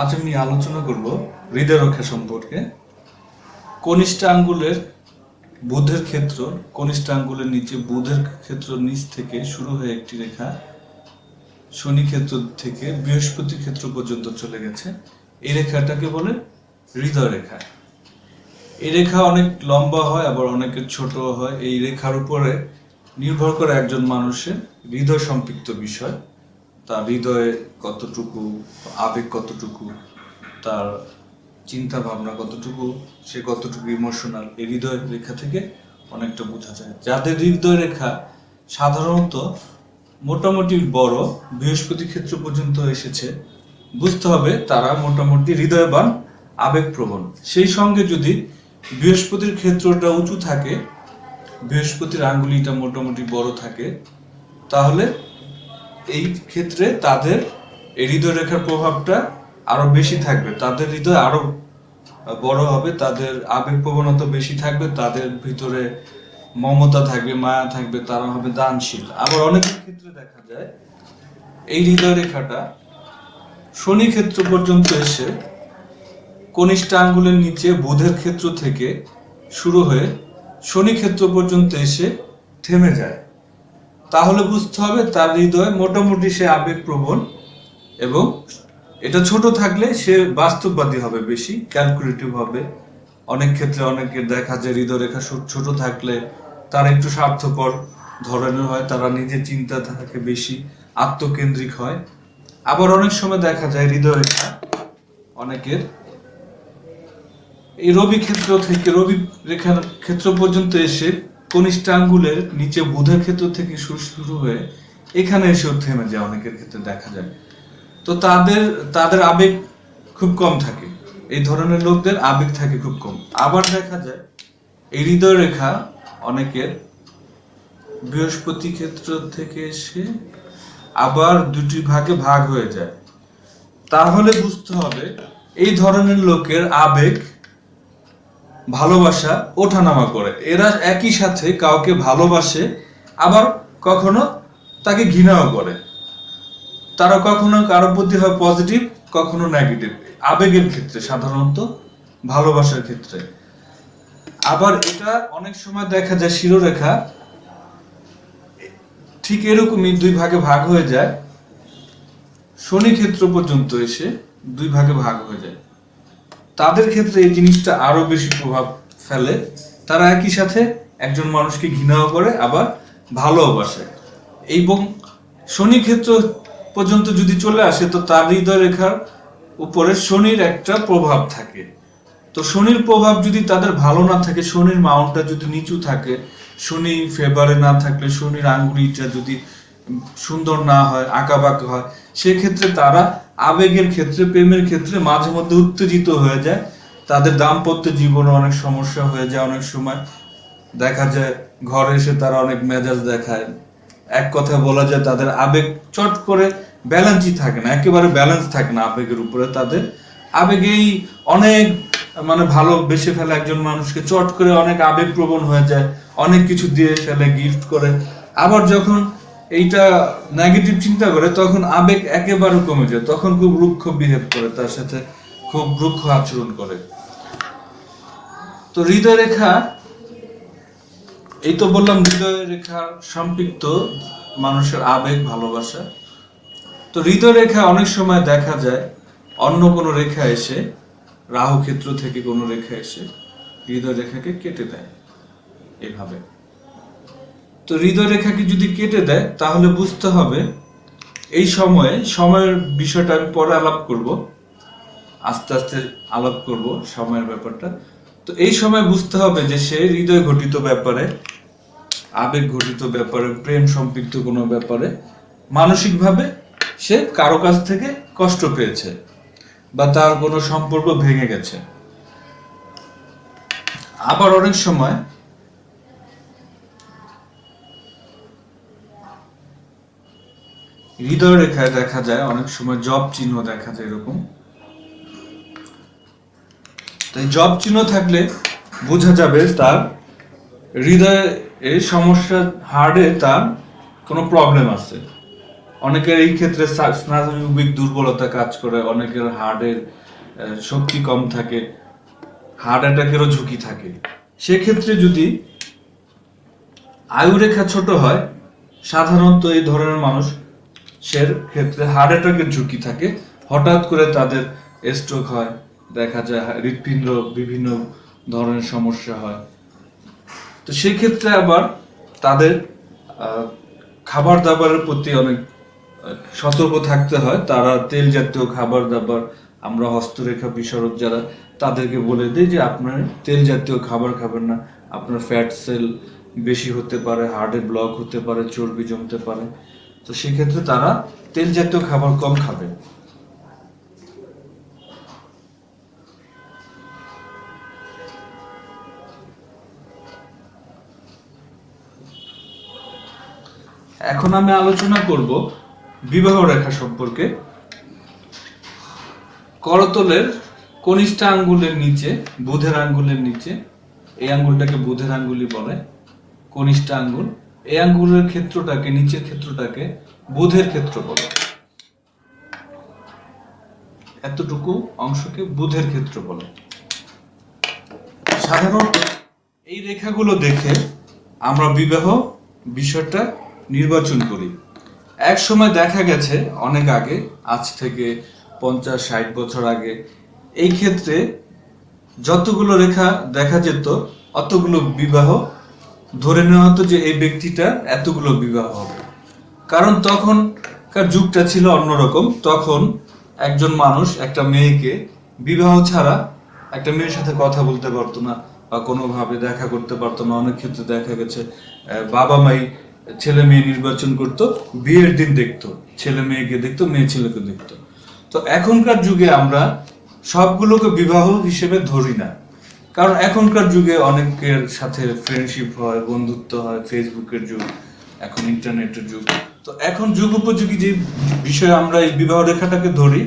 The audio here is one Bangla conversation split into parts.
আজ আমি আলোচনা করব হৃদয় রক্ষা সম্পর্কে। কনিষ্ঠ আঙ্গুলের বুধের ক্ষেত্র, কনিষ্ঠ আঙ্গুলের নিচে বুধের ক্ষেত্র নিচ থেকে শুরু হয়ে একটি রেখা, শনি ক্ষেত্র থেকে বৃহস্পতি ক্ষেত্র পর্যন্ত চলে গেছে। এই রেখাটাকে বলে হৃদয় রেখা। এই রেখা অনেক লম্বা হয়, আবার অনেকের ছোট হয়। এই রেখার উপরে নির্ভর করে একজন মানুষের হৃদয় সম্পৃক্ত বিষয়। তার হৃদয়ে কতটুকু, আবেগ কতটুকু, তার চিন্তা ভাবনা কতটুকু, সে কতটুকু ইমোশনাল এই হৃদয় রেখা থেকে অনেকটা বোঝা যায়। যাদের হৃদয় রেখা সাধারণত মোটামুটি বড়, বৃহস্পতি ক্ষেত্র পর্যন্ত এসেছে, বুঝতে হবে তারা মোটামুটি হৃদয়বান, আবেগপ্রবণ। সেই সঙ্গে যদি বৃহস্পতির ক্ষেত্রটা উঁচু থাকে, বৃহস্পতির আঙ্গুলিটা মোটামুটি বড় থাকে, তাহলে এই ক্ষেত্রে তাদের এই হৃদয় রেখার প্রভাবটা আরও বেশি থাকবে। তাদের হৃদয় আরও বড় হবে, তাদের আবেগ প্রবণতা বেশি থাকবে, তাদের ভিতরে মমতা থাকবে, মায়া থাকবে, তারা হবে দানশীল। আবার অনেকের ক্ষেত্রে দেখা যায়, এই হৃদয় রেখাটা শনি ক্ষেত্র পর্যন্ত এসে কনিষ্ঠ আঙ্গুলের নিচে বুধের ক্ষেত্র থেকে শুরু হয়ে শনি ক্ষেত্র পর্যন্ত এসে থেমে যায়। তাহলে বুঝতে হবে তার হৃদয় মোটামুটি সে আবেগ আবেগপ্রবণ এবং এটা ছোট থাকলে সে বাস্তববাদী হবে বেশি ক্যালকুলেটিভ হবে। অনেক ক্ষেত্রে অনেকের দেখা যায় হৃদয় রেখা ছোট থাকলে তারা একটু স্বার্থপর ধরনের হয়, তারা নিজের চিন্তা থাকে বেশি, আত্মকেন্দ্রিক হয়। আবার অনেক সময় দেখা যায় হৃদয় রেখা অনেকের এই রবি ক্ষেত্র থেকে রবি রেখার ক্ষেত্র পর্যন্ত এসে কনিষ্ঠ আঙ্গুলের নিচে বুধের ক্ষেত্র থেকে শুরু শুরু হয়ে এখানে এসেও থেমে যায়, অনেকের ক্ষেত্রে দেখা যায়। তো তাদের তাদের আবেগ খুব কম থাকে। এই ধরনের লোকদের আবেগ থাকে খুব কম। আবার দেখা যায়, এই হৃদয় রেখা অনেকের বৃহস্পতি ক্ষেত্র থেকে এসে আবার দুটি ভাগে ভাগ হয়ে যায়। তাহলে বুঝতে হবে, এই ধরনের লোকের আবেগ ভালোবাসা ওঠানামা করে। এরা একই সাথে কাউকে ভালোবাসে, আবার কখনো তাকে ঘৃণাও করে। তারা কখনো কারোর প্রতি হয় পজিটিভ কখনো নেগেটিভ আবেগের ক্ষেত্রে, সাধারণত ভালোবাসার ক্ষেত্রে। আবার এটা অনেক সময় দেখা যায়, শিরোরেখা ঠিক এরকমই দুই ভাগে ভাগ হয়ে যায়। শনি ক্ষেত্র পর্যন্ত এসে দুই ভাগে ভাগ হয়ে যায়। তাদের ক্ষেত্রে এই জিনিসটা আরও বেশি প্রভাব ফেলে। তারা একই সাথে একজন মানুষকে ঘৃণাও করে, আবার ভালোবাসে এবং শনি ক্ষেত্র পর্যন্ত যদি চলে আসে, তো তার হৃদয় রেখার উপরে শনির একটা প্রভাব থাকে। তো শনির প্রভাব যদি তাদের ভালো না থাকে, শনির মাউন্টটা যদি নিচু থাকে, শনি ফেভারে না থাকলে, শনির আঙ্গুলিটা যদি সুন্দর না হয়, আঁকাবাঁকা হয়, সেক্ষেত্রে তারা আবেগের ক্ষেত্রে, প্রেমের ক্ষেত্রে মাঝে মধ্যে উত্তেজিত হয়ে যায়। তাদের দাম্পত্য জীবনে অনেক সমস্যা হয়ে যায় অনেক সময়। দেখা যায় ঘরে এসে তারা অনেক মেজাজ দেখায়। এক কথা বলা যায়, তাদের আবেগ চট করে ব্যালেন্সই থাকে না, একেবারে ব্যালেন্স থাকে না আবেগের উপরে তাদের। আবেগেই অনেক মানে ভালো বেসে ফেলে একজন মানুষকে, চট করে অনেক আবেগপ্রবণ হয়ে যায়, অনেক কিছু দিয়ে ফেলে গিফট করে। আবার যখন এইটা নেগেটিভ চিন্তা করে, তখন আবেগ একেবারে কমে যায়। তখন খুব রুক্ষ বিহেভ করে, তার সাথে খুব রুক্ষ আচরণ করে। তো হৃদয় রেখা এই তো বললাম হৃদয় রেখা সম্পৃক্ত মানুষের আবেগ, ভালোবাসা। তো হৃদয় রেখা অনেক সময় দেখা যায়, অন্য কোনো রেখা এসে রাহু ক্ষেত্র থেকে কোনো রেখা এসে হৃদয় রেখাকে কেটে দেয় এভাবে। তো হৃদয় রেখাকে যদি কেটে দেয়, তাহলে বুঝতে হবে এই সময়ে, সময়ের বিষয়টা আমি পরে আলাপ করব। আস্তে আস্তে আলাপ করব সময়ের ব্যাপারটা। তো এই সময় বুঝতে হবে যে সে হৃদয় ঘটিত ব্যাপারে, আবেগ ঘটিত ব্যাপারে, প্রেম সম্পৃক্ত কোনো ব্যাপারে, মানসিকভাবে সে কারও কাছ থেকে কষ্ট পেয়েছে বা তার কোনো সম্পর্ক ভেঙে গেছে। আবার অনেক সময় হৃদয় রেখায় দেখা যায়, অনেক সময় জব চিহ্ন দেখা যায় এরকম। তাই জব চিহ্ন থাকলে বোঝা যাবে তার হৃদয়ে এই সমস্যা হার্টে তার কোনো প্রবলেম আছে। অনেকের এই ক্ষেত্রে স্না- স্নায়বিক দুর্বলতা কাজ করে, অনেকের হার্টের শক্তি কম থাকে, হার্ট অ্যাটাকেরও ঝুঁকি থাকে। সেক্ষেত্রে যদি আয়ুরেখা ছোট হয়, সাধারণত এই ধরনের মানুষ সের ক্ষেত্রে হার্ট অ্যাটাকের ঝুঁকি থাকে। হঠাৎ করে তাদের স্ট্রোক হয়, দেখা যায় হৃৎপিণ্ড বিভিন্ন ধরনের সমস্যা হয়। তো সেই ক্ষেত্রে আবার তাদের খাবার দাবারের প্রতি অনেক সতর্ক থাকতে হয়। তারা তেল জাতীয় খাবার দাবার আমরা হস্তরেখা বিশারদ যারা, তাদেরকে বলে দিই যে আপনার তেল জাতীয় খাবার খাবেন না। আপনার ফ্যাট সেল বেশি হতে পারে হার্টের ব্লক হতে পারে, চর্বি জমতে পারে। তো সেক্ষেত্রে তারা তেল জাতীয় খাবার কম খাবে। এখন আমি আলোচনা করব বিবাহ রেখা সম্পর্কে। করতলের কনিষ্ঠ আঙ্গুলের নিচে, বুধের আঙ্গুলের নিচে, এই আঙ্গুলটাকে বুধের আঙ্গুলি বলে, কনিষ্ঠ আঙ্গুল। এই আঙ্গুলের ক্ষেত্রটাকে, নিচের ক্ষেত্রটাকে বুধের ক্ষেত্র বলে। এতটুকু অংশকে বুধের ক্ষেত্র বলে। সাধারণত এই রেখাগুলো দেখে আমরা বিবাহ বিষয়টা নির্বাচন করি। এক সময় দেখা গেছে, অনেক আগে, আজ থেকে পঞ্চাশ, ষাট বছর আগে, এই ক্ষেত্রে যতগুলো রেখা দেখা যেত, অতগুলো বিবাহ ধরে নেওয়া হতো যে এই ব্যক্তিটা এতগুলো বিবাহ হবে। কারণ তখনকার যুগটা ছিল অন্যরকম তখন একজন মানুষ, একটা মেয়েকে বিবাহ ছাড়া একটা মেয়ের সাথে কথা বলতে পারতো না বা কোনোভাবে দেখা করতে পারতো না, অনেক ক্ষেত্রে দেখা গেছে বাবা মাই ছেলে মেয়ে নির্বাচন করতো, বিয়ের দিন দেখতো, ছেলে মেয়েকে দেখতো, মেয়ে ছেলেকে দেখতো। তো এখনকার যুগে আমরা সবগুলোকে বিবাহ হিসেবে ধরি না। কারণ এখনকার যুগে অনেকের সাথে ফ্রেন্ডশিপ হয়, বন্ধুত্ব হয় ফেসবুকের যুগ, এখন ইন্টারনেটের যুগ। তো এখন যুগ উপযোগী যে বিষয়ে আমরা এই বিবাহ রেখাটাকে ধরি,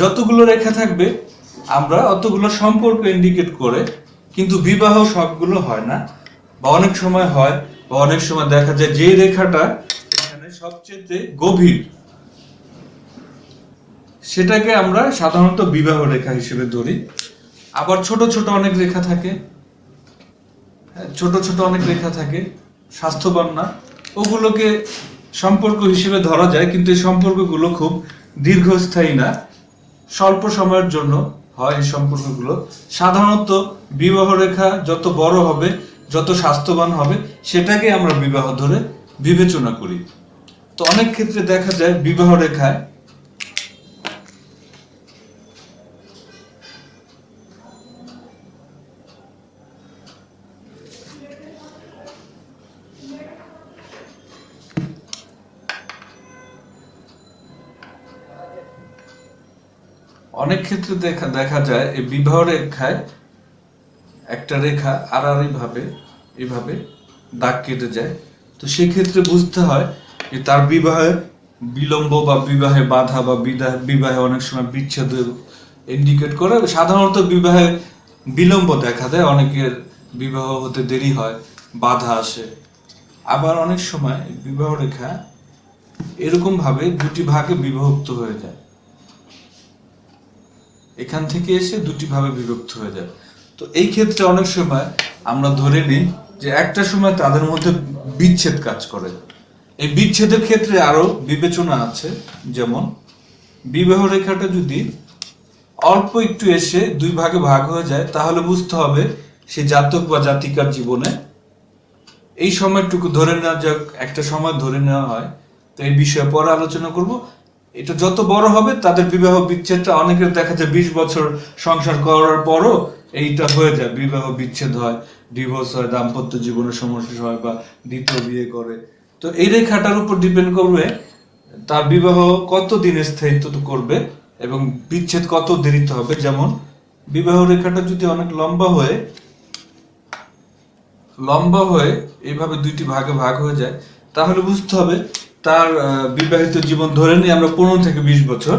যতগুলো রেখা থাকবে, আমরা অতগুলো সম্পর্ক ইন্ডিকেট করে, কিন্তু বিবাহ সবগুলো হয় না। বা অনেক সময় হয়, বা অনেক সময় দেখা যায় যে রেখাটা এখানে সবচেয়ে গভীর, সেটাকে আমরা সাধারণত বিবাহ রেখা হিসেবে ধরি। আবার ছোট ছোট অনেক রেখা থাকে। হ্যাঁ, ছোট ছোট অনেক রেখা থাকে স্বাস্থ্যবান না। ওগুলোকে সম্পর্ক হিসেবে ধরা যায় কিন্তু এই সম্পর্কগুলো খুব দীর্ঘস্থায়ী না। স্বল্প সময়ের জন্য হয় এই সম্পর্কগুলো। সাধারণত বিবাহ রেখা যত বড় হবে যত স্বাস্থ্যবান হবে সেটাকে আমরা বিবাহ ধরে বিবেচনা করি। তো অনেক ক্ষেত্রে দেখা যায় বিবাহ রেখায় অনেক ক্ষেত্রে দেখা দেখা যায়, এই বিবাহ রেখায় একটা রেখা আড়াআড়ি ভাবে, এভাবে দাগ কেটে যায়। তো সেক্ষেত্রে বুঝতে হয় যে তার বিবাহে বিলম্ব বা বিবাহে বাধা বা বিবাহে অনেক সময় বিচ্ছেদ ইন্ডিকেট করে। সাধারণত বিবাহে বিলম্ব দেখা দেয় অনেকের বিবাহ হতে দেরি হয়, বাধা আসে। আবার অনেক সময় বিবাহ রেখা এরকমভাবে দুটি ভাগে বিভক্ত হয়ে যায়। এখান থেকে এসে দুটি ভাবে বিভক্ত হয়ে যায়। তো এই ক্ষেত্রে অনেক সময় আমরা ধরে নিই যে একটা সময় তাদের মধ্যে বিচ্ছেদ কাজ করে। এই বিচ্ছেদের ক্ষেত্রে আরও বিবেচনা আছে, যেমন বিবাহ রেখাটা যদি অল্প একটু এসে দুই ভাগে ভাগ হয়ে যায়, তাহলে বুঝতে হবে সে জাতক বা জাতিকার জীবনে এই সময়টুকু ধরে নেওয়া যাক, একটা সময় ধরে নেওয়া হয়। তো এই বিষয়ে পরে আলোচনা করব। এটা যত বড় হবে, তাদের বিবাহ বিচ্ছেদটা অনেকের দেখা যায় বিশ বছর সংসার করার পরও এইটা হয়ে যায়। বিবাহ বিচ্ছেদ হয় ডিভোর্স হয়, দাম্পত্য জীবনের সমস্যা হয় বা দ্বিতীয় বিয়ে করে। তো এই রেখাটার উপর ডিপেন্ড করবে তার বিবাহ কত দিন স্থায়িত্ব করবে এবং বিচ্ছেদ কত দেরিতে হবে। যেমন বিবাহ রেখাটা যদি অনেক লম্বা হয়ে লম্বা হয়ে এইভাবে দুইটি ভাগে ভাগ হয়ে যায়, তাহলে বুঝতে হবে তার বিবাহিত জীবন ধরে নিয়ে আমরা পনেরো থেকে বিশ বছর,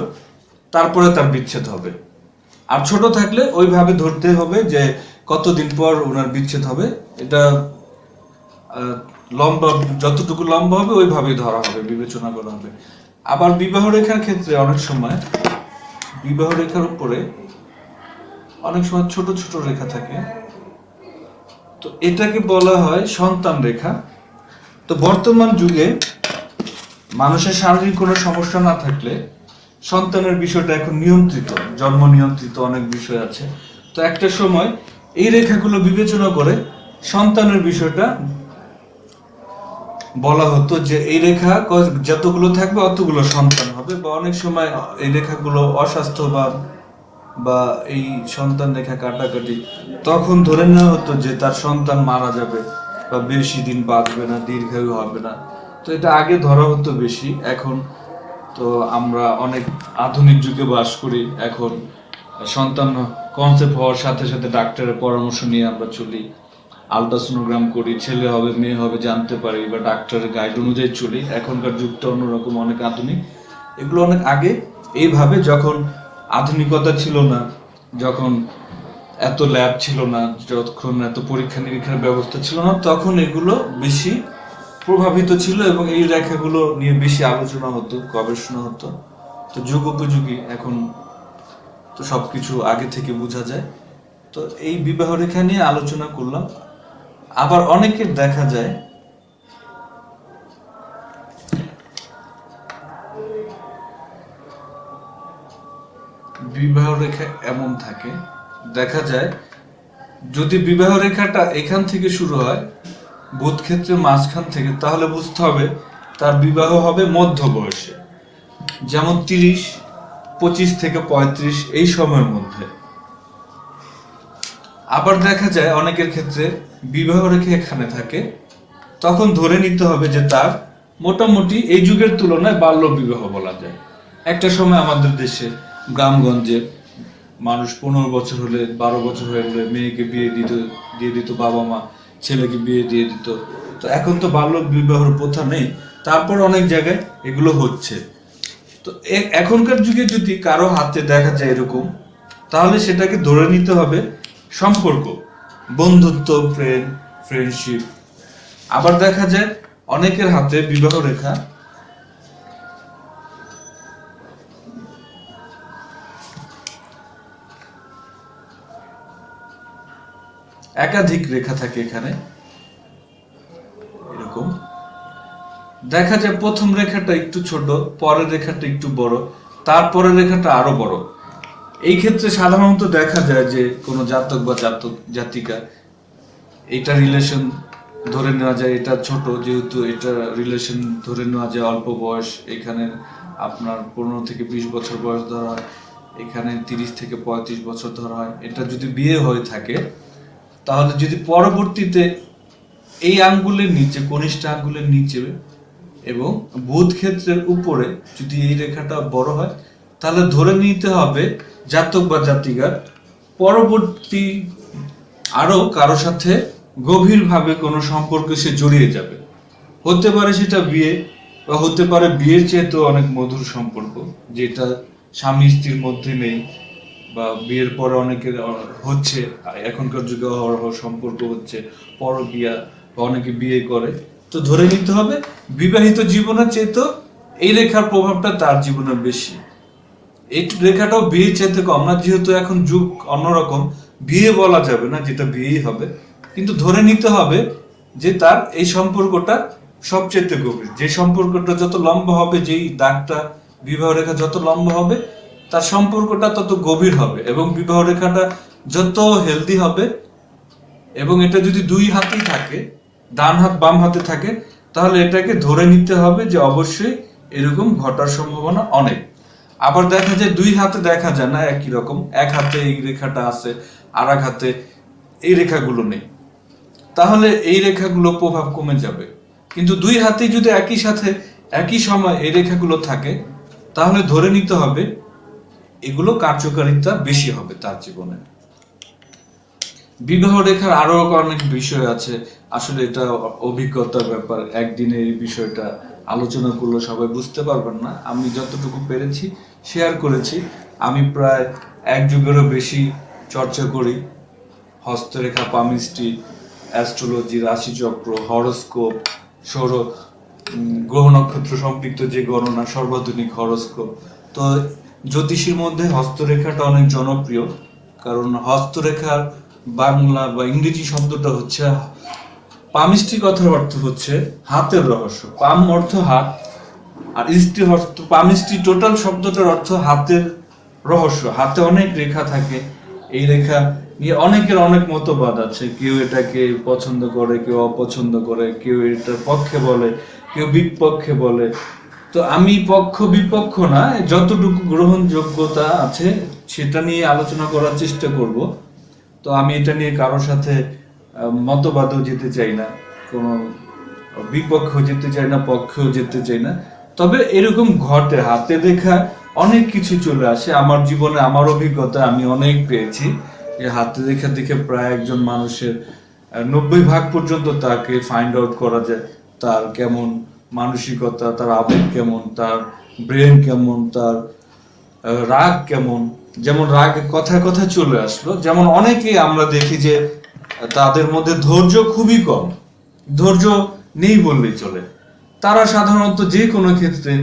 তারপরে তার বিচ্ছেদ হবে। আর ছোট থাকলে ওইভাবে ধরতে হবে যে কতদিন পর ওনার বিচ্ছেদ হবে, এটা লম্বা, যতটুকু লম্বা হবে ওইভাবেই ধরা হবে, বিবেচনা করা হবে। আবার বিবাহ রেখার ক্ষেত্রে অনেক সময়, বিবাহ রেখার উপরে অনেক সময় ছোট ছোট রেখা থাকে। তো এটাকে বলা হয় সন্তান রেখা। তো বর্তমান যুগে মানুষের শারীরিক কোনো সমস্যা না থাকলে সন্তানের বিষয়টা এখন নিয়ন্ত্রিত, জন্ম নিয়ন্ত্রিত অনেক বিষয় আছে। তো একটা সময় এই রেখাগুলো বিবেচনা করে সন্তানের বিষয়টা বলা হতো যে এই রেখা যতগুলো থাকবে অতগুলো সন্তান হবে, বা অনেক সময় এই রেখাগুলো অস্বাস্থ্যবান বা এই সন্তান রেখা কাটাকাটি তখন ধরে নেওয়া হতো যে তার সন্তান মারা যাবে, বা বেশি দিন বাঁচবে না, দীর্ঘায়ু হবে না। তো এটা আগে ধরা হতো বেশি, এখন তো আমরা অনেক আধুনিক যুগে বাস করি, এখন সন্তান কনসেপ্ট হওয়ার সাথে সাথে ডাক্তারের পরামর্শ নিয়ে আমরা চলি আলট্রাসোনোগ্রাম করি, ছেলে হবে, মেয়ে হবে, জানতে পারি বা ডাক্তারের গাইড অনুযায়ী চলি, এখনকার যুগটা অন্যরকম, অনেক আধুনিক। এগুলো অনেক আগে, এইভাবে যখন আধুনিকতা ছিল না, যখন এত ল্যাব ছিল না যখন এত পরীক্ষা নিরীক্ষার ব্যবস্থা ছিল না, তখন এগুলো বেশি প্রভাবিত ছিল এবং এই রেখাগুলো নিয়ে বেশি আলোচনা হতো, গবেষণা হতো। তো যুগ উপযোগী এখন তো সবকিছু আগে থেকে বোঝা যায়। তো এই বিবাহ রেখা নিয়ে আলোচনা করলাম। আবার অনেকের দেখা যায় বিবাহ রেখা এমন থাকে। দেখা যায় যদি বিবাহ রেখাটা এখান থেকে শুরু হয় বোধ ক্ষেত্রে মাঝখান থেকে, তাহলে বুঝতে হবে তার বিবাহ হবে মধ্য বয়সে যেমন তিরিশ, পঁচিশ থেকে পঁয়ত্রিশ এই সময়ের মধ্যে। আবার দেখা যায় অনেকের ক্ষেত্রে বিবাহ রেখে এখানে থাকে, তখন ধরে নিতে হবে যে তার মোটামুটি এই যুগের তুলনায় বাল্য বিবাহ বলা যায়। একটা সময় আমাদের দেশে গ্রামগঞ্জে মানুষ পনেরো বছর হলে, বারো বছর হয়ে গেলে মেয়েকে বিয়ে দিত, দিয়ে দিত বাবা মা। ছেলেকে বিয়ে দিয়ে দিত। তো এখন তো বাল্য বিবাহর প্রথা নেই। তারপর অনেক জায়গায় এগুলো হচ্ছে। তো এখনকার যুগে যদি কারও হাতে দেখা যায় এরকম, তাহলে সেটাকে ধরে নিতে হবে সম্পর্ক, বন্ধুত্ব, প্রেম ফ্রেন্ডশিপ আবার দেখা যায় অনেকের হাতে বিবাহ রেখা একাধিক রেখা থাকে এখানে। এরকম। দেখা যায় প্রথম রেখাটা একটু ছোট, পরের রেখাটা একটু বড়, তারপরের রেখাটা আরও বড়। এই ক্ষেত্রে সাধারণত দেখা যায় যে কোনো জাতক বা জাতক, জাতিকা এটা রিলেশন ধরে নেওয়া যায়, এটা ছোট, যেহেতু এটা রিলেশন ধরে নেওয়া যায় অল্প বয়স, এখানে আপনার পনেরো থেকে বিশ বছর বয়স ধরা হয়, এখানে তিরিশ থেকে পঁয়ত্রিশ বছর ধরা হয়। এটা যদি বিয়ে হয়ে থাকে তাহলে যদি পরবর্তীতে এই আঙ্গুলের নিচে, কনিষ্ঠ আঙ্গুলের নিচে এবং বুধ ক্ষেত্রের উপরে যদি এই রেখাটা বড় হয়, তাহলে ধরে নিতে হবে জাতক বা জাতিকার পরবর্তী আরও কারও সাথে গভীরভাবে কোনো সম্পর্কে সে জড়িয়ে যাবে। হতে পারে সেটা বিয়ে বা হতে পারে বিয়ের চেয়ে তো অনেক মধুর সম্পর্ক, যেটা স্বামী স্ত্রীর মধ্যে নেই বা বিয়ের পরে অনেকের হচ্ছে, এখনকার যুগে অহরহ সম্পর্ক হচ্ছে পরবিয়া বা অনেকে বিয়ে করে। তো ধরে নিতে হবে, বিবাহিত জীবনের চেয়ে এই রেখার প্রভাবটা তার জীবনে বেশি। এই রেখাটাও বিয়ে চাইতে কম। না যেহেতু এখন যুগ অন্যরকম, বিয়ে বলা যাবে না যেটা বিয়েই হবে। কিন্তু ধরে নিতে হবে যে তার এই সম্পর্কটা সবচেয়ে গভীর। যে সম্পর্কটা যত লম্বা হবে, যেই দাগটা, বিবাহ রেখা যত লম্বা হবে তার সম্পর্কটা তত গভীর হবে এবং বিবাহ রেখাটা যত হেলদি হবে এবং এটা যদি দুই হাতেই থাকে, ডান হাত বাম হাতে থাকে, তাহলে এটাকে ধরে নিতে হবে যে অবশ্যই এরকম ঘটার সম্ভাবনা অনেক। আবার দেখা যায় দুই হাতে দেখা যায় না একই রকম। এক হাতে এই রেখাটা আছে আর এক হাতে এই রেখাগুলো নেই। তাহলে এই রেখাগুলো প্রভাব কমে যাবে। কিন্তু দুই হাতে যদি একই সাথে, একই সময় এই রেখাগুলো থাকে, তাহলে ধরে নিতে হবে এগুলো কার্যকারিতা বেশি হবে তার জীবনে। বিবাহ রেখার আরও অনেক বিষয় আছে। আসলে এটা অভিজ্ঞতার ব্যাপার। একদিনের এই বিষয়টা আলোচনা করলে সবাই বুঝতে পারবেন না। আমি যতটুকু পেরেছি শেয়ার করেছি। আমি প্রায় এক যুগেরও বেশি চর্চা করি। হস্তরেখা পামিস্ট্রি অ্যাস্ট্রোলজি রাশিচক্র হরোস্কোপ সৌর গ্রহ নক্ষত্র সম্পৃক্ত যে গণনা, সর্বাধুনিক হরস্কোপ তো জ্যোতিষীর মধ্যে হস্তরেখাটা অনেক জনপ্রিয়, কারণ হস্তরেখার বাংলা বা ইংরেজি শব্দটা হচ্ছে পামিষ্টি কথার অর্থ হচ্ছে হাতের রহস্য। পাম অর্থ হাত আর ইষ্টি অর্থ, পামিষ্টি টোটাল শব্দটার অর্থ হাতের রহস্য। হাতে অনেক রেখা থাকে, এই রেখা নিয়ে অনেকের অনেক মতবাদ আছে। কেউ এটাকে পছন্দ করে, কেউ অপছন্দ করে, কেউ এটার পক্ষে বলে, কেউ বিপক্ষে বলে। তো আমি পক্ষ বিপক্ষ না, যতটুকু গ্রহণযোগ্যতা আছে সেটা নিয়ে আলোচনা করার চেষ্টা করব। তো আমি এটা নিয়ে কারোর সাথে মতবাদও যেতে চাই না, কোনো বিপক্ষেও যেতে চাই না, পক্ষেও যেতে চাই না। তবে এরকম ঘটে, হাতে দেখা অনেক কিছু চলে আসে। আমার জীবনে আমার অভিজ্ঞতা আমি অনেক পেয়েছি। যে হাতে দেখা দেখে প্রায় একজন মানুষের নব্বই ভাগ পর্যন্ত তাকে ফাইন্ড আউট করা যায়, তার কেমন মানসিকতা, তার আবেগ কেমন, তার ব্রেন কেমন, তার রাগ কেমন, যেমন রাগ কথায় কথা চলে আসলো, যেমন অনেকেই আমরা দেখি যে তাদের মধ্যে ধৈর্য খুবই কম, ধৈর্য নেই বললেই চলে। তারা সাধারণত যে কোনো ক্ষেত্রে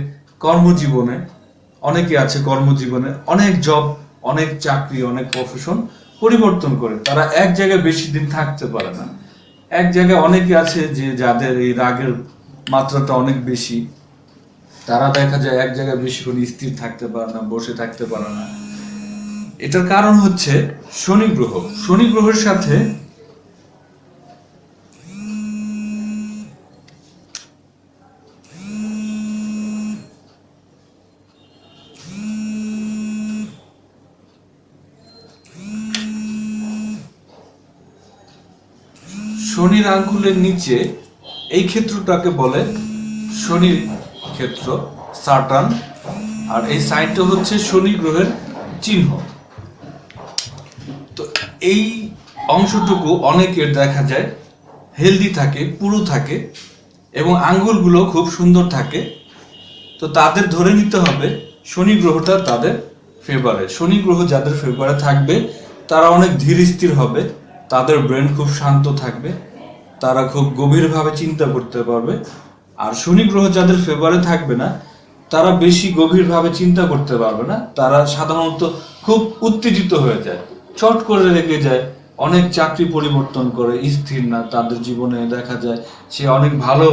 কর্মজীবনে, অনেকে আছে কর্মজীবনে, অনেক জব, অনেক চাকরি, অনেক প্রফেশন পরিবর্তন করে, তারা এক জায়গায় বেশি দিন থাকতে পারে না। এক জায়গায় অনেকে আছে যে যাদের এই রাগের মাত্রাটা অনেক বেশি। তারা দেখা যায় এক জায়গায় বেশিক্ষণ স্থির থাকতে পারে না, বসে থাকতে পারে না। এটার কারণ হচ্ছে শনি গ্রহ। শনি গ্রহের সাথে শনির আঙ্গুলের নিচে এই ক্ষেত্রটাকে বলে শনির ক্ষেত্র সাটার্ন আর এই সাইনটা হচ্ছে শনি গ্রহের চিহ্ন। তো এই অংশটুকু অনেকের দেখা যায় হেলদি থাকে, পুরু থাকে, এবং আঙ্গুলগুলো খুব সুন্দর থাকে। তো তাদের ধরে নিতে হবে, শনি গ্রহটা তাদের ফেভারে শনি গ্রহ যাদের ফেভারে থাকবে, তারা অনেক ধীর স্থির হবে, তাদের ব্রেন খুব শান্ত থাকবে। তারা খুব গভীরভাবে চিন্তা করতে পারবে। আর শনি গ্রহ যাদের ফেভারে থাকবে না, তারা বেশি গভীরভাবে চিন্তা করতে পারবে না। তারা সাধারণত খুব উত্তেজিত হয়ে যায়, চট করে রেগে যায়, অনেক চাকরি পরিবর্তন করে, স্থির না, তাদের জীবনে দেখা যায় সে অনেক ভালো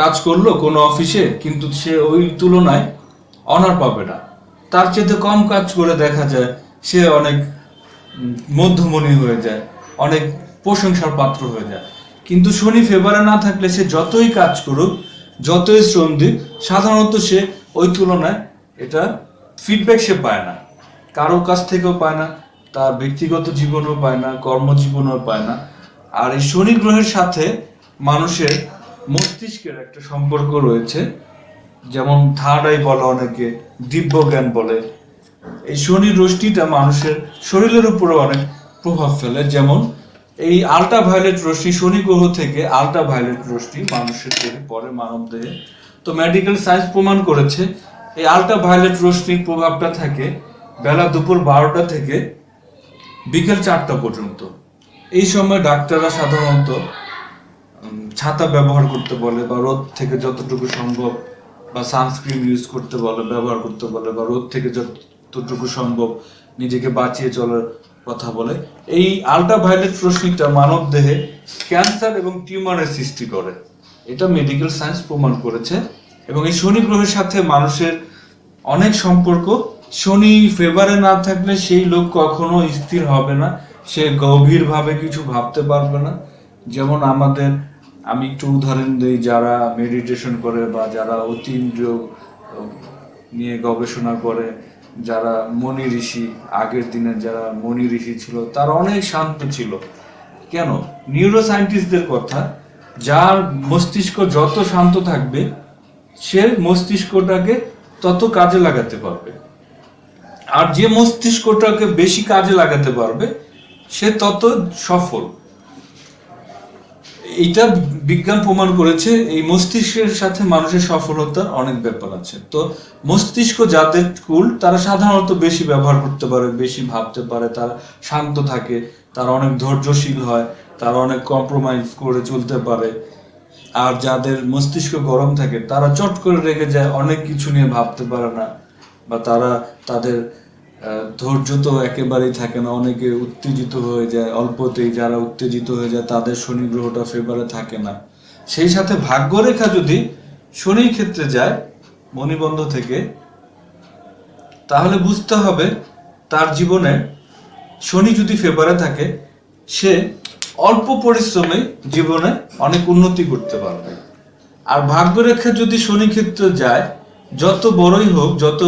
কাজ করল কোনো অফিসে, কিন্তু সে ওই তুলনায় অনার পাবে না। তার চেয়ে কম কাজ করে দেখা যায়, সে অনেক মধ্যমণি হয়ে যায়, অনেক প্রশংসার পাত্র হয়ে যায়। কিন্তু শনি ফেভারে না থাকলে সে যতই কাজ করুক, যতই শ্রম দিক, সাধারণত সে ওই তুলনায় এটা ফিডব্যাক সে পায় না। কারও কাছ থেকেও পায় না, তার ব্যক্তিগত জীবনেও পায় না, কর্মজীবনেও পায় না। আর এই শনি গ্রহের সাথে মানুষের মস্তিষ্কের একটা সম্পর্ক রয়েছে, যেমন আই বলে অনেকে দিব্য জ্ঞান বলে। এই শনির রশ্মিটা মানুষের শরীরের উপরে অনেক প্রভাব ফেলে, যেমন এই আলট্রা ভায়োলেট রশ্মি শনি গ্রহ থেকে আলট্রা ভায়োলেট রশ্মি মানুষের দেহে পরে মানব দেহে। তো মেডিকেল সায়েন্স প্রমাণ করেছে, এই আলট্রা ভায়োলেট রশ্মির প্রভাবটা থাকে বেলা দুপুর বারোটা থেকে বিকেল চারটা পর্যন্ত। এই সময় ডাক্তাররা সাধারণত ছাতা ব্যবহার করতে বলে বা রোদ থেকে যতটুকু সম্ভব বা সানস্ক্রিন ইউজ করতে বলে, ব্যবহার করতে বলে বা রোদ থেকে যতটুকু সম্ভব নিজেকে বাঁচিয়ে চলার কথা বলে, এই আলট্রা ভায়োলেট রশ্মিটা মানব দেহে ক্যান্সার এবং টিউমারের সৃষ্টি করে। এটা মেডিকেল সায়েন্স প্রমাণ করেছে। এবং এই শনি গ্রহের সাথে মানুষের অনেক সম্পর্ক, শনি ফেভারে না থাকলে সেই লোক কখনো স্থির হবে না। সে গভীরভাবে কিছু ভাবতে পারবে না। যেমন আমাদের, আমি একটু উদাহরণ দিই, যারা মেডিটেশন করে বা যারা অতীন্দ্রিয় নিয়ে গবেষণা করে যারা মনি ঋষি, আগের দিনের যারা মনি ঋষি ছিল, তারা অনেক শান্ত ছিল। কেন? নিউরো সায়েন্টিস্টদের কথা, যার মস্তিষ্ক যত শান্ত থাকবে, সে মস্তিষ্কটাকে তত কাজে লাগাতে পারবে। আর যে মস্তিষ্কটাকে বেশি কাজে লাগাতে পারবে, সে তত সফল। এইটা বিজ্ঞান প্রমাণ করেছে, এই মস্তিষ্কের সাথে মানুষের সফলতার অনেক ব্যাপার আছে। তো মস্তিষ্ক যাদের কুল, তারা সাধারণত বেশি ব্যবহার করতে পারে, বেশি ভাবতে পারে, তারা শান্ত থাকে, তারা অনেক ধৈর্যশীল হয়, তারা অনেক কম্প্রোমাইজ করে চলতে পারে। আর যাদের মস্তিষ্ক গরম থাকে, তারা চট করে রেগে যায়, অনেক কিছু নিয়ে ভাবতে পারে না, বা তারা তাদের ধৈর্য তো একেবারেই থাকে না। অনেকে উত্তেজিত হয়ে যায়, অল্পতেই যারা উত্তেজিত হয়ে যায় তাদের শনি গ্রহটা ফেভারে থাকে না। সেই সাথে ভাগ্যরেখা যদি শনির ক্ষেত্রে যায়, মণিবন্ধ থেকে, তাহলে বুঝতে হবে তার জীবনে শনি যদি ফেভারে থাকে, সে অল্প পরিশ্রমে জীবনে অনেক উন্নতি করতে পারবে। আর ভাগ্যরেখা যদি শনি ক্ষেত্রে যায়, যত বড়ই হোক, যত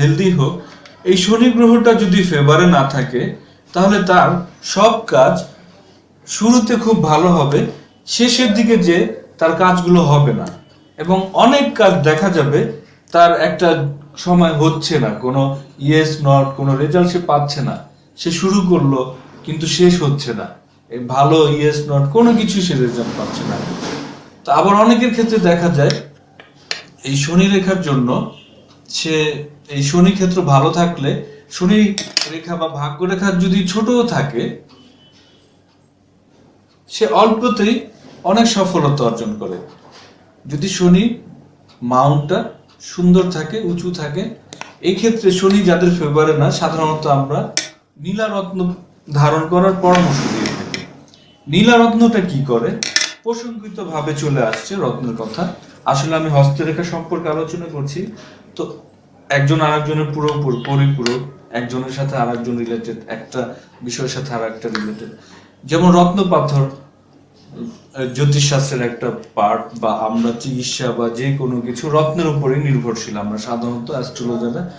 হেলদি হোক এই শনি গ্রহটা যদি ফেভারে না থাকে, তাহলে তার সব কাজ শুরুতে খুব ভালো হবে, শেষের দিকে যে তার কাজগুলো হবে না। এবং অনেক কাজ দেখা যাবে, তার একটা সময় হচ্ছে না, কোনো ইয়েস নট কোনো রেজাল্ট সে পাচ্ছে না। সে শুরু করল, কিন্তু শেষ হচ্ছে না। ভালো ইয়েস নট কোনো কিছু সে রেজাল্ট পাচ্ছে না। তো আবার অনেকের ক্ষেত্রে দেখা যায়, এই শনি রেখার জন্য সে এই শনি ক্ষেত্র ভালো থাকলে, শনি রেখা বা ভাগ্য রেখা যদি ছোটও থাকে, সে অল্পতেই অনেক সফলতা অর্জন করে। যদি শনি মাউন্টটা সুন্দর থাকে, উঁচু থাকে এই ক্ষেত্রে শনি যাদের ফেভারে না, সাধারণত আমরা নীলা রত্ন ধারণ করার পরামর্শ দিয়ে থাকি। নীলা রত্নটা কি করে? প্রসঙ্গিত ভাবে চলে আসছে রত্নের কথা। আসলে আমি হস্তরেখা সম্পর্কে আলোচনা করছি। তো একজন আরেকজনের পুরো পুরো- পরিপূরক, একজনের সাথে আরেকজন রিলেটেড একটা বিষয়ের সাথে আর একটা রিলেটেড যেমন রত্ন পাথর জ্যোতিষশাস্ত্রের একটা পার্ট বা আমরা চিকিৎসা বা যে কোনো কিছু রত্নের উপরেই নির্ভরশীল আমরা সাধারণত অ্যাস্ট্রোলজাররা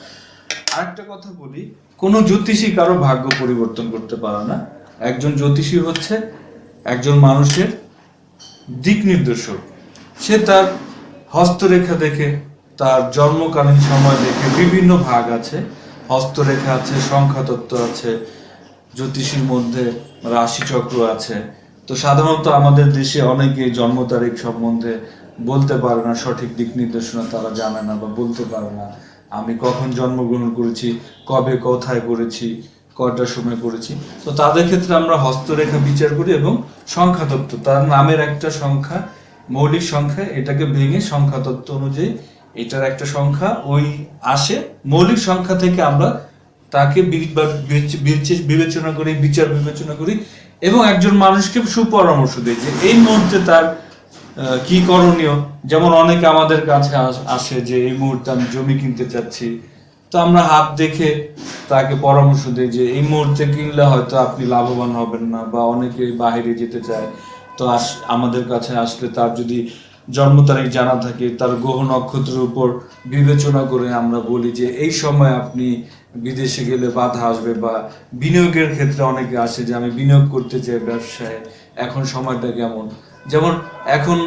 আরেকটা কথা বলি, কোনো জ্যোতিষী কারও ভাগ্য পরিবর্তন করতে পারে না। একজন জ্যোতিষী হচ্ছে একজন মানুষের দিক নির্দেশক। সে তার হস্তরেখা দেখে তার জন্মকালীন সময় দেখে বিভিন্ন ভাগ আছে, হস্তরেখা আছে, সংখ্যাতত্ত্ব আছে, জ্যোতিষীর মধ্যে রাশিচক্র আছে। তো সাধারণত আমাদের দেশে অনেকে জন্ম তারিখ সম্বন্ধে বলতে পারে না, সঠিক দিক নির্দেশনা তারা জানে না বা বলতে পারে না। আমি কখন জন্মগ্রহণ করেছি, কবে কোথায় করেছি কয়টার সময় করেছি। তো তাদের ক্ষেত্রে আমরা হস্তরেখা বিচার করি এবং সংখ্যাতত্ত্ব, তার নামের একটা সংখ্যা, মৌলিক সংখ্যা, এটাকে ভেঙে সংখ্যাতত্ত্ব অনুযায়ী এটার একটা সংখ্যা, ওই আসে, মৌলিক সংখ্যা থেকে আমরা তাকে বিবেচনা করি, বিচার বিবেচনা করি, এবং একজন মানুষকে সুপরামর্শ দিই যে এই মুহূর্তে তার কি করণীয়? যেমন অনেকে আমাদের কাছে আসে যে এই মুহূর্তে আমি জমি কিনতে চাচ্ছি। তো আমরা হাত দেখে তাকে পরামর্শ দিই যে এই মুহূর্তে কিনলে হয়তো আপনি লাভবান হবেন না, বা অনেকে বাইরে যেতে চায়। তো আস আমাদের কাছে আসলে তার যদি জন্ম তারিখ জানা থাকে, তার গ্রহ নক্ষত্রের উপর বিবেচনা করে আমরা বলি যে এই সময় আপনি বিদেশে গেলে বাধা আসবে বা বিনিয়োগের ক্ষেত্রে অনেকে আসে যে আমি বিনিয়োগ করতে চাই ব্যবসায়, এখন সময়টা কেমন? যেমন এখন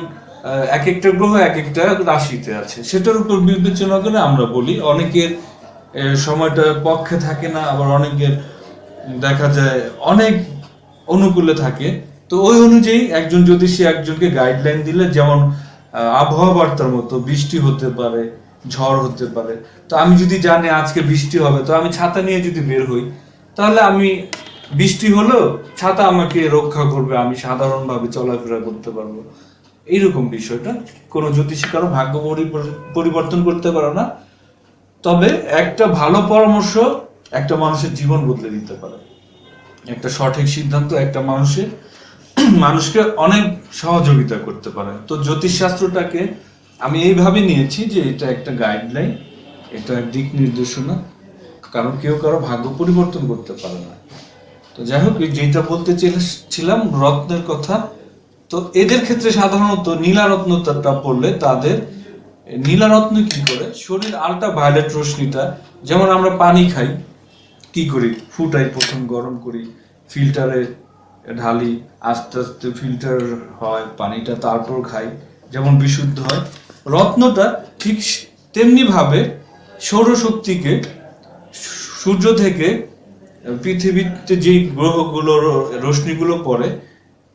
এক একটা গ্রহ এক একটা রাশিতে আছে, সেটার উপর বিবেচনা করে আমরা বলি। অনেকের সময়টা পক্ষে থাকে না, আবার অনেকের দেখা যায় অনেক অনুকূলে থাকে। তো ওই অনুযায়ী একজন জ্যোতিষী একজনকে গাইডলাইন দিলে, যেমন আবহাওয়া বার্তার মতো বৃষ্টি হতে পারে, ঝড় হতে পারে। তো আমি যদি জানি আজকে বৃষ্টি হবে, তো আমি ছাতা নিয়ে যদি বের হই, তাহলে আমি বৃষ্টি হলো ছাতা আমাকে রক্ষা করবে, আমি সাধারণভাবে চলাফেরা করতে পারব। এইরকম বিষয়টা কোনো জ্যোতিষী কারও ভাগ্য পরিবর- পরিবর্তন করতে পারে না। তবে একটা ভালো পরামর্শ একটা মানুষের জীবন বদলে দিতে পারে। একটা সঠিক সিদ্ধান্ত একটা মানুষের মানুষকে অনেক সহযোগিতা করতে পারে। তো জ্যোতিষশাস্ত্রটাকে আমি এইভাবে নিয়েছি যে এটা একটা গাইডলাইন এটা দিক নির্দেশনা, কারণ কেউ কারও ভাগ্য পরিবর্তন করতে পারে না। তো যাই হোক যেটা বলতে চেয়েছিলাম, রত্নের কথা, তো এদের ক্ষেত্রে সাধারণত নীলারত্নটা পড়লে তাদের নীলারত্ন কি করে? শরীর আলট্রা ভায়োলেট রশ্মিটা, যেমন আমরা পানি খাই, কি করি? ফুটাই, প্রথম গরম করি, ফিল্টারে ঢালি আস্তে আস্তে ফিল্টার হয়, পানিটা তারপর খাই, যেমন বিশুদ্ধ হয়। রত্নটা ঠিক তেমনি ভাবে সৌরশক্তিকে, সূর্য থেকে পৃথিবীতে যে গ্রহগুলো রশ্মিগুলো পড়ে,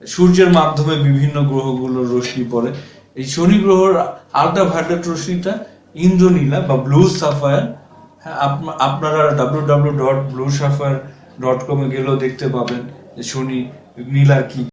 সূর্যের মাধ্যমে বিভিন্ন গ্রহগুলোর রশ্মি পড়ে, এই শনি গ্রহর আলট্রা ভায়োলেট রশ্মিটা ইন্দ্রনীলা বা ব্লু সাফায়ার হ্যাঁ আপ- আপনারা W W dot blue sapphire dot কমে গেলেও দেখতে পাবেন যে শনি নীলার কি